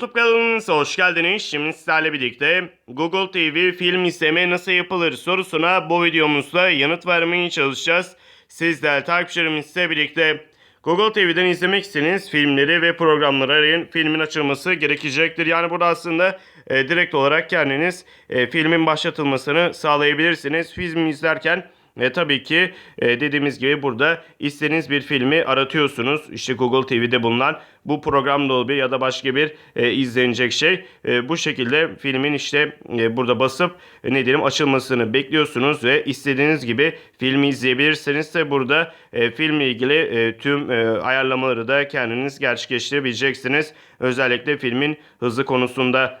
YouTube kanalımıza hoş geldiniz. Şimdi sizlerle birlikte Google TV film izleme nasıl yapılır sorusuna bu videomuzda yanıt vermeye çalışacağız. Siz de takipçilerimizle birlikte Google TV'den izlemek istediğiniz filmleri ve programları arayın. Filmin açılması gerekecektir. Yani burada aslında e, direkt olarak kendiniz e, filmin başlatılmasını sağlayabilirsiniz. Film izlerken e, tabii ki e, dediğimiz gibi burada istediğiniz bir filmi aratıyorsunuz. İşte Google TV'de bulunan bu programda olabilir ya da başka bir e, izlenecek şey. E, bu şekilde filmin işte burada basıp ne diyelim açılmasını bekliyorsunuz ve istediğiniz gibi filmi izleyebilirsiniz de burada e, filmle ilgili tüm ayarlamaları da kendiniz gerçekleştirebileceksiniz. Özellikle filmin hızı konusunda.